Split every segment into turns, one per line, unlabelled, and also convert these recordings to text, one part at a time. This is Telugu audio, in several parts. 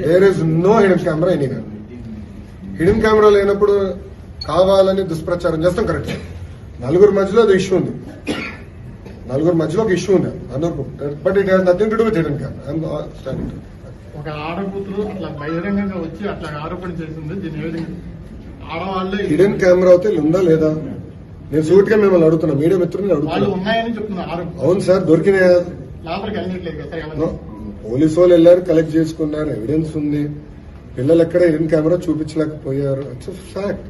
there is no hidden camera anywhere hidden camera లేనప్పుడు కావాలని దుష్ప్రచారం చేస్తాం కరెక్ట్ నలుగురు మధ్యలో అది ఇష్యూ ఉంది. నలుగురు మధ్యలో ఒక ఇష్యూ ఉంది. అందరూ but it has nothing to do with hidden camera standing
ఒక ఆడకూతురు అట్లా బహిరంగంగా వచ్చి అట్లా ఆరోపణ చేసింది. దీని విధంగా ఆడవాళ్ళే
హిడెన్ కెమెరా అయితే ఉందా లేదా? నేను సూట్గా మిమ్మల్ని అడుగుతున్నా. మీడియా
వాళ్ళు
అడుగుతున్నా అవును సార్ దొరికిన పోలీసు వాళ్ళు వెళ్ళారు కలెక్ట్ చేసుకున్నారు ఎవిడెన్స్ ఉంది. పిల్లలు ఎక్కడ హిడెన్ కెమెరా చూపించలేకపోయారు. ఇట్స్ ఫ్యాక్ట్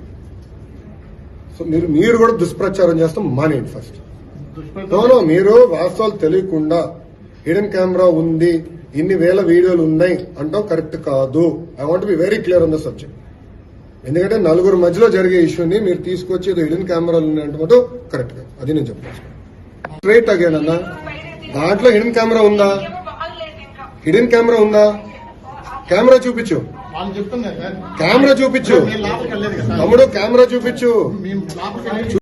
సో మీరు మీరు కూడా దుష్ప్రచారం చేస్తాం మానేయండి ఫస్ట్
దుష్ప్రచారం?
నో నో మీరు వాస్తవాలు తెలియకుండా హిడెన్ కెమెరా ఉంది ఇన్ని వేల వీడియోలు ఉన్నాయి అంటాం కరెక్ట్ కాదు. I want be very clear on the subject ఎందుకంటే నలుగురు మధ్యలో జరిగే ఇష్యూని మీరు తీసుకొచ్చి ఏదో హిడెన్ కెమెరాలు ఉన్నాయంటే కరెక్ట్ కాదు అది నేను చెప్తాను స్ట్రైట్ అగేన్ అన్న. దాంట్లో హిడెన్ కెమెరా ఉందా? హిడెన్ కెమెరా ఉందా? కెమెరా చూపించు. కెమెరా చూపించు. తమ్ముడు కెమెరా చూపించు.